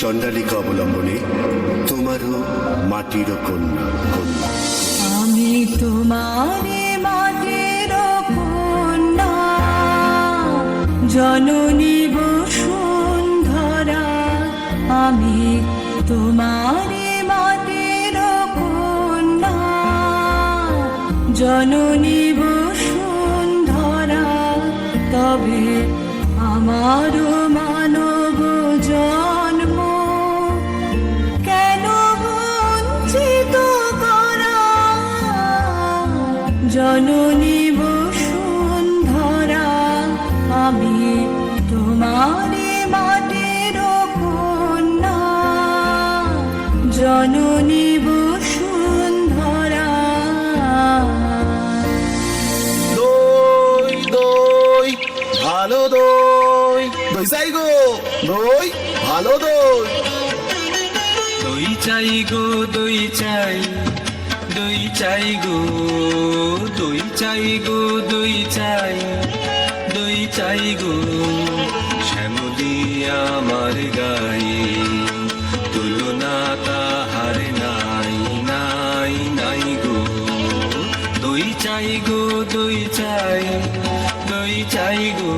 চণ্ডালিকা অবলম্বনে তোমারও মাটির কন্যা কন্যা। আমি তোমারে মাটির কন্যা, জননী বসুন্ধরা। আমি তোমারে মাটির কন্যা, জননী বসুন্ধরা। তবে আমারও মানব joy. ভালো দই দই চাই গো, দই চাই দই চাই গো, দই চাই গো, দই চাই দই চাই গো, শ্যামলি আমার গায়ে। তুলনা তাহার নাই নাই নাই গো। দই চাই গো, দই চাই দই চাই গো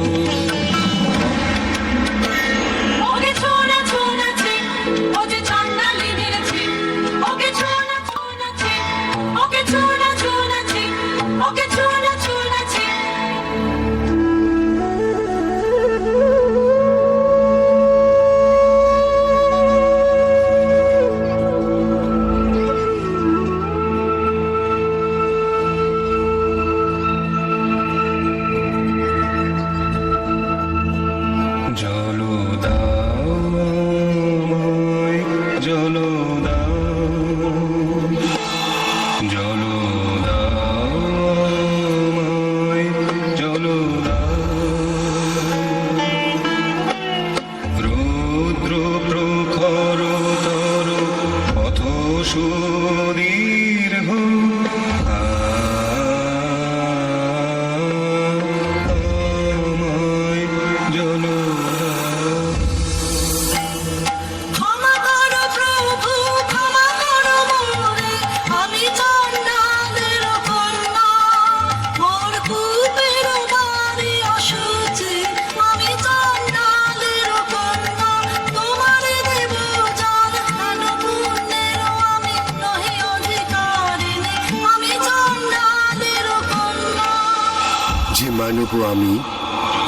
মানব আমি,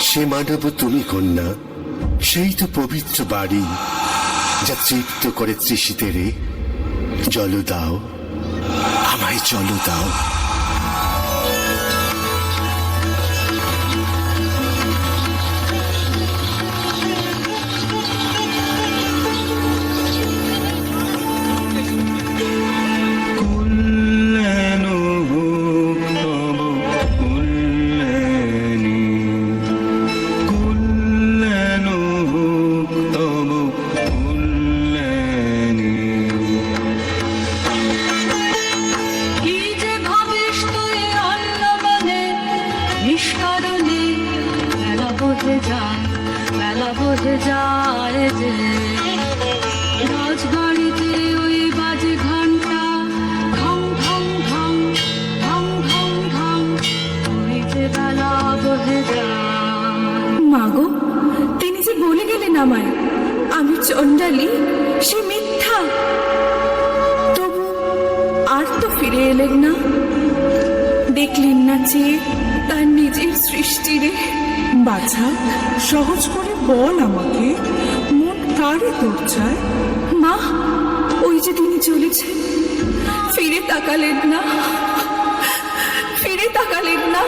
সে মানব তুমি কন্যা, সেই তো পবিত্র বাড়ি যা তৃপ্ত করে তৃষিতেরে। জল দাও, আমায় জল দাও। রাজবাড়িতে ওই বাজে ঘণ্টা ঢং ঢং ঢং ঢং ঢং ঢং। ওই যে বেলা যায়। মাগো তিনি যে বলে গেলেন আমায়, আমি চণ্ডালি, সে মিথ্যা। তবু আর তো ফিরে এলেন না। দেখলেন না যে তার নিজের সৃষ্টি রে। বাছা, সহজ করে বল আমাকে। মন কারে তোর চায় মা, ওই যে তিনি চলেছেন ফিরে তাকালেন না। ফিরে তাকালেন না।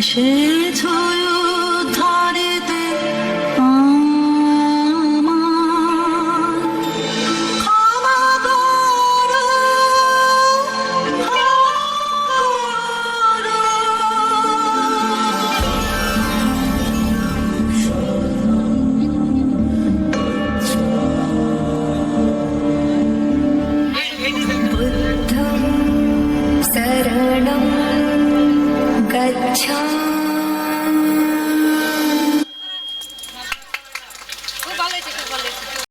是错。秋